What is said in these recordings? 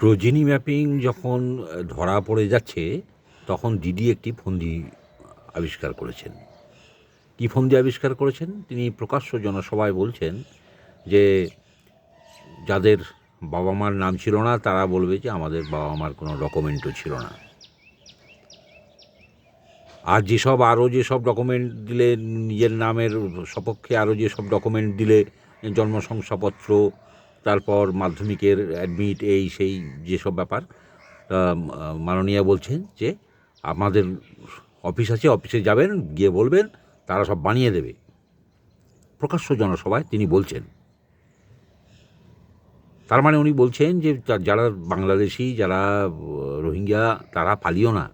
Progeny mapping যখন ধরা পড়ে যাচ্ছে, তখন ডিডি একটি ফন্দি আবিষ্কার করেছেন। কী ফন্দি আবিষ্কার করেছেন? তিনি প্রকাশ্য জনসভায় বলছেন যে, যাদের বাবা মার নাম ছিল না, তারা বলবে যে আমাদের বাবা মার কোনো ডকুমেন্টও ছিল না। আর যেসব আরও যেসব ডকুমেন্ট দিলে, নিজের নামের সপক্ষে আরও যেসব ডকুমেন্ট দিলে জন্ম শংসাপত্র তারপর মাধ্যমিকের অ্যাডমিট এই সেই যেসব ব্যাপার মাননীয়া বলছেন যে আমাদের অফিস আছে অফিসে যাবেন, গিয়ে বলবেন, তারা সব বানিয়ে দেবে। প্রকাশ্য জনসভায় তিনি বলছেন। তার মানে উনি বলছেন যে যারা বাংলাদেশি, যারা রোহিঙ্গা, তারা পালিও না।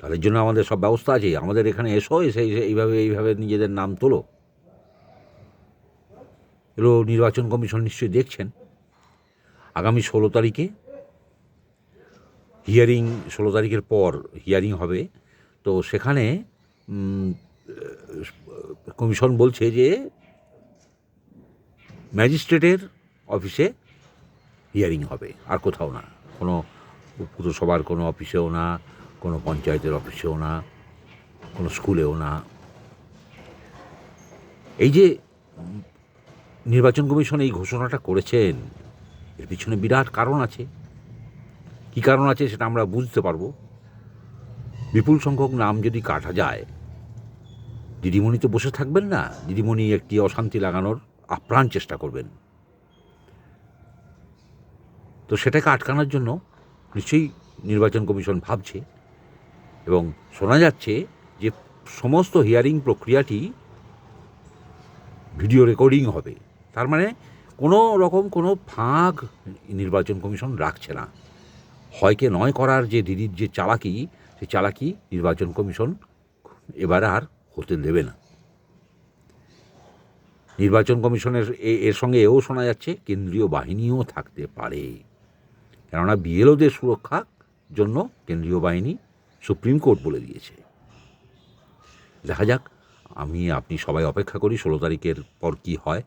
তাদের জন্য আমাদের সব ব্যবস্থা আছে। আমাদের এখানে এসো, এসে এসে এইভাবে এইভাবে নিজেদের নাম তোলো। এগুলো নির্বাচন কমিশন নিশ্চয়ই দেখছেন। আগামী ষোলো তারিখে হিয়ারিং, ষোলো তারিখের পর হিয়ারিং হবে। তো সেখানে কমিশন বলছে যে ম্যাজিস্ট্রেটের অফিসে হিয়ারিং হবে, আর কোথাও না। কোনো পুরসভার কোনো অফিসেও না, কোনো পঞ্চায়েতের অফিসেও না, কোনো স্কুলেও না। এই যে নির্বাচন কমিশন এই ঘোষণাটা করেছেন। এর পিছনে বিরাট কারণ আছে। কী কারণ আছে সেটা আমরা বুঝতে পারব। বিপুল সংখ্যক নাম যদি কাটা যায়, দিদিমণি তো বসে থাকবেন না। দিদিমণি একটি অশান্তি লাগানোর আপ্রাণ চেষ্টা করবেন। তো সেটাকে আটকানোর জন্য নিশ্চয়ই নির্বাচন কমিশন ভাবছে এবং শোনা যাচ্ছে যে সমস্ত হিয়ারিং প্রক্রিয়াটি ভিডিও রেকর্ডিং হবে। তার মানে কোনো রকম কোনো ফাঁক নির্বাচন কমিশন রাখছে না। হয়কে নয় করার যে দিদির যে চালাকি, সেই চালাকি নির্বাচন কমিশন এবার আর হতে দেবে না। নির্বাচন কমিশনের এর সঙ্গে এও শোনা যাচ্ছে কেন্দ্রীয় বাহিনীও থাকতে পারে। কেননা বিএলওদের সুরক্ষার জন্য কেন্দ্রীয় বাহিনী সুপ্রিম কোর্ট বলে দিয়েছে। দেখা যাক, আমি, আপনি সবাই অপেক্ষা করি ষোলো তারিখের পর কি হয়।